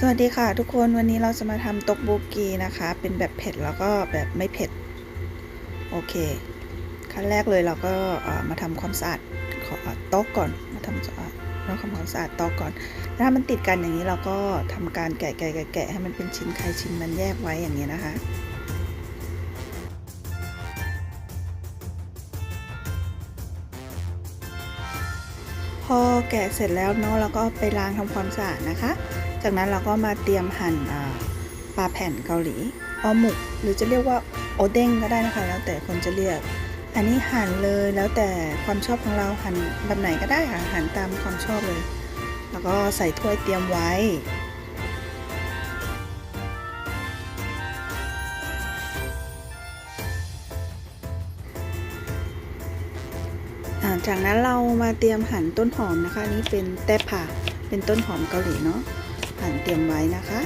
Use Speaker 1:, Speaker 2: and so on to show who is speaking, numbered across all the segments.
Speaker 1: สวัสดีค่ะทุกคนวันนี้เราจะมาทำตกโบกีนะคะ เป็นแบบเผ็ดแล้วก็แบบไม่เผ็ด โอเค ขั้นแรกเลยเราก็มาทำความสะอาดขอโต๊ะก่อนมาทำเราทำความสะอาดโต๊ะก่อน ถ้ามันติดกันอย่างนี้เราก็ทำการแกะแกะแกะแกะให้มันเป็นชิ้นใครชิ้นมันแยกไว้อย่างนี้นะคะพอแกะเสร็จแล้วเนาะเราก็ไปล้างทำความสะอาดนะคะ จากนั้นเราก็มาเตรียมหั่นอ่าปลาแผ่นเกาหลีออหมุก หรือจะเรียกว่าโอเด้งก็ได้นะคะ แล้วแต่คนจะเรียก อันนี้หั่นเลยแล้วแต่ความชอบของเราหั่นแบบไหนก็ได้ค่ะหั่นตามความชอบเลย แล้วก็ใส่ถ้วยเตรียมไว้จากนั้นเรามาเตรียมหั่นต้นหอมนะคะนนี้เป็นแต้ผ่าเป็นต้นหอมเกาหลีเนาะ หั่นเตรียมไว้นะคะ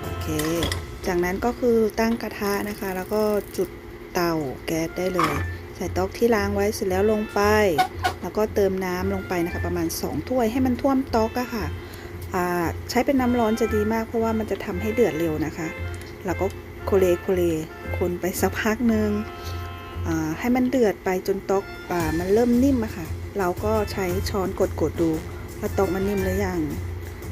Speaker 1: โอเค จากนั้นก็คือตั้งกระทะนะคะ แล้วก็จุดเตาแก๊สได้เลย ใส่ต๊อกที่ล้างไว้เสร็จแล้วลงไป แล้วก็เติมน้ำลงไปนะคะ ประมาณ 2 ถ้วยให้มันท่วมต๊อกอะค่ะอ่าใช้เป็นน้ำร้อนจะดีมากเพราะว่ามันจะทำให้เดือดเร็วนะคะ แล้วก็โคเลโคเลคนไปสักพักหนึ่งให้มันเดือดไปจนต๊อกอมันเริ่มนิ่มอะค่ะ เราก็ใช้ช้อนกดกดๆดูว่าตอกมันนิ่มหรือยัง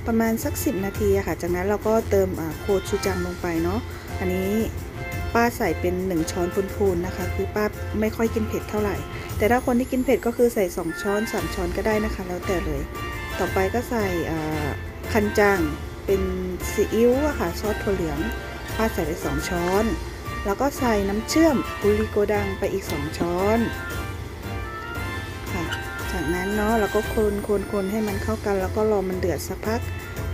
Speaker 1: ประมาณสัก 10 นาทีค่ะ จากนั้นเราก็เติมโคชูจังลงไปเนาะอันนี้ป้าใส่เป็น 1 ช้อนพูนๆนะคะ คือป้าไม่ค่อยกินเผ็ดเท่าไหร่ แต่ถ้าคนที่กินเผ็ดก็คือใส่ 2 ช้อน 3 ช้อนก็ได้นะคะ แล้วแต่เลย ต่อไปก็ใส่คันจังเป็นซีอิ๊วอะค่ะซอสถั่วเหลืองป้าใส่ไป 2 ช้อน แล้วก็ใส่น้ำเชื่อมอุริโกดังไปอีก 2 ช้อน จากนั้นเนาะเราก็คนคนคนให้มันเข้ากันแล้วก็รอมันเดือดสักพัก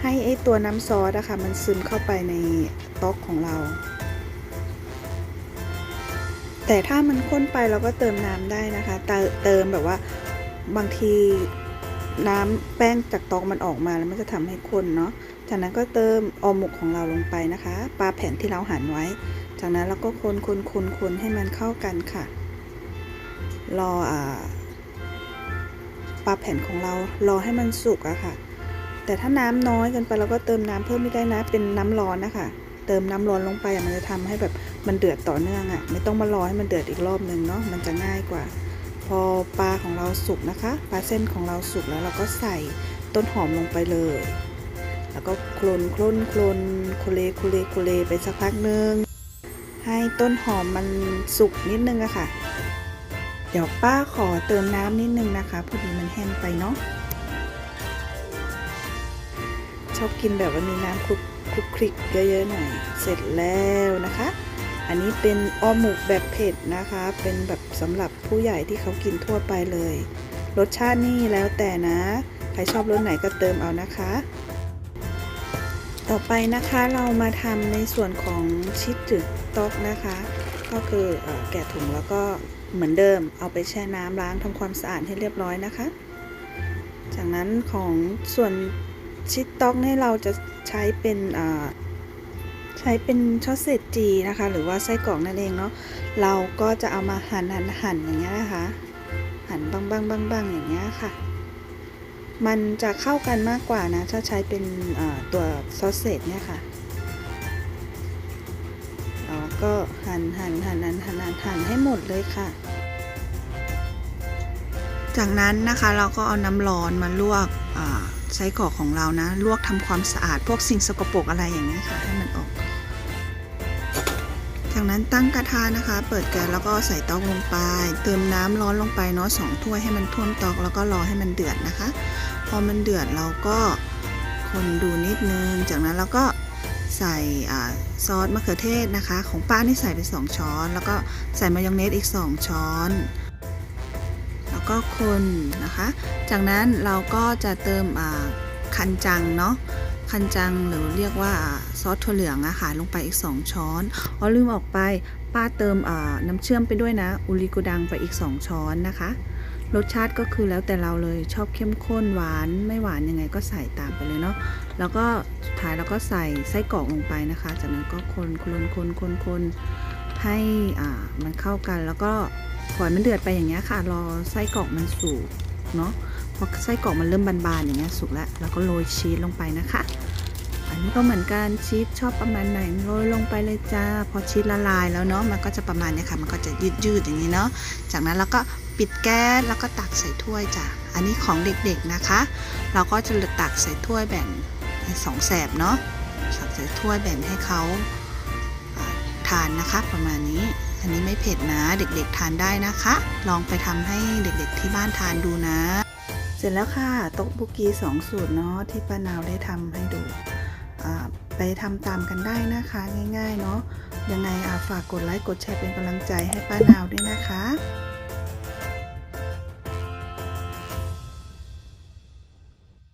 Speaker 1: ให้ไอตัวน้ำซอสอะค่ะมันซึมเข้าไปในต๊อกของเรา แต่ถ้ามันข้นไปเราก็เติมน้ำได้นะคะ เติมแบบว่าบางทีน้ำแป้งจากต๊อกมันออกมาแล้วมันจะทำให้ข้นเนาะ จากนั้นก็เติมออหมกของเราลงไปนะคะ ปลาแผ่นที่เราหั่นไว้ จากนั้นเราก็คนคนคนคนให้มันเข้ากันค่ะ รออ่า ปลาแผ่นของเรารอให้มันสุกอะค่ะ แต่ถ้าน้ำน้อยเกินไปเราก็เติมน้ำเพิ่มไม่ได้นะเป็นน้ำร้อนนะคะ เติมน้ำร้อนลงไปอะมันจะทำให้แบบมันเดือดต่อเนื่องอะไม่ต้องมารอให้มันเดือดอีกรอบหนึ่งเนาะมันจะง่ายกว่า พอปลาของเราสุกนะคะปลาเส้นของเราสุกแล้วเราก็ใส่ต้นหอมลงไปเลย แล้วก็โคลนโคลนโคลนโคเลโคเลโคเลไปสักพักหนึ่งให้ต้นหอมมันสุกนิดนึงอะค่ะ เดี๋ยวป้าขอเติมน้ำนิดนึงนะคะพอดีมันแห้งไปเนาะชอบกินแบบว่ามีน้ำคลุกคลุกคลิกเยอะๆหน่อย เสร็จแล้วนะคะ อันนี้เป็นออหมูกแบบเผ็ดนะคะ เป็นแบบสำหรับผู้ใหญ่ที่เขากินทั่วไปเลย รสชาตินี่แล้วแต่นะ ใครชอบรสไหนก็เติมเอานะคะ ต่อไปนะคะเรามาทำในส่วนของชิดจึกต๊อกนะคะ ก็คือเออแกะถุงแล้วก็ เหมือนเดิมเอาไปแช่น้ำล้างทำความสะอาดให้เรียบร้อยนะคะ จากนั้นของส่วนชิดต๊อกนี่เราจะใช้เป็นใช้เป็นช็อตเศษจีนะคะ หรือว่าไส้กรอกนั่นเองเนาะเราก็จะเอามาหั่นหั่นหั่นอย่างเงี้ยนะคะ หั่นบ้างบ้างบ้างบ้างอย่างเงี้ยค่ะ มันจะเข้ากันมากกว่านะ ถ้าใช้เป็นตัวซอสเศษเนี่ยค่ะ ก็หั่นหั่นหั่นหั่นหั่นหั่นหั่นให้หมดเลยค่ะ จากนั้นนะคะเราก็เอาน้ำร้อนมาลวกไส้กรอกของเรานะ ลวกทำความสะอาดพวกสิ่งสกปรกอะไรอย่างเงี้ค่ะ ให้มันออก จากนั้นตั้งกระทะนะคะ เปิดแก๊สแล้วก็ใส่เตาลงไป เติมน้ำร้อนลงไปเนาะสองถ้วยให้มันท่วมตอกแล้วก็รอให้มันเดือดนะคะ พอมันเดือดเราก็คนดูนิดนึง จากนั้นเราก็ ใส่ซอสมะเขือเทศนะคะ ของป้านี่ใส่ไป 2 ช้อน แล้วก็ใส่มายองเนสอีก 2 ช้อน แล้วก็คนนะคะ จากนั้นเราก็จะเติมคันจังเนาะคันจังหรือเรียกว่าซอสถั่วเหลืองอะค่ะลงไปอีก 2 ช้อนอ๋อลืมออกไปป้าเติมน้ำเชื่อมไปด้วยนะ อุริโกดังไปอีก 2 ช้อนนะคะ รสชาติก็คือแล้วแต่เราเลยชอบเข้มข้นหวานไม่หวานยังไงก็ใส่ตามไปเลยเนาะแล้วก็สุดท้ายเราก็ใส่ไส้กรอกลงไปนะคะ จากนั้นก็คนคนคนคนคนให้อ่ามันเข้ากันแล้วก็ปล่อยมันเดือดไปอย่างเงี้ยค่ะ รอไส้กรอกมันสุกเนาะพอไส้กรอกมันเริ่มบานๆอย่างเงี้ยสุกแล้วเราก็โรยชีสลงไปนะคะ อันก็เหมือนกันชีสชอบประมาณไหนโรยลงไปเลยจ้า พอชีสละลายแล้วเนาะมันก็จะประมาณนี้ค่ะ มันก็จะยืดๆอย่างนี้เนาะจากนั้นเราก็ปิดแก๊สแล้วก็ตักใส่ถ้วยจ้ะอันนี้ของเด็กๆนะคะ เราก็จะตักใส่ถ้วยแบ่งเป็นสองแสบเนาะตักใส่ถ้วยแบ่งให้เขาทานนะคะประมาณนี้อันนี้ไม่เผ็ดนะเด็กๆทานได้นะคะ ลองไปทำให้เด็กๆที่บ้านทานดูนะ เสร็จแล้วค่ะโต๊ะบุกีสองสูตรเนาะที่ป้านาวได้ทำให้ดู ไปทำตามกันได้นะคะง่ายๆเนาะยังไงฝากกดไลค์กดแชร์เป็นกำลังใจให้ป้านาวด้วยนะคะ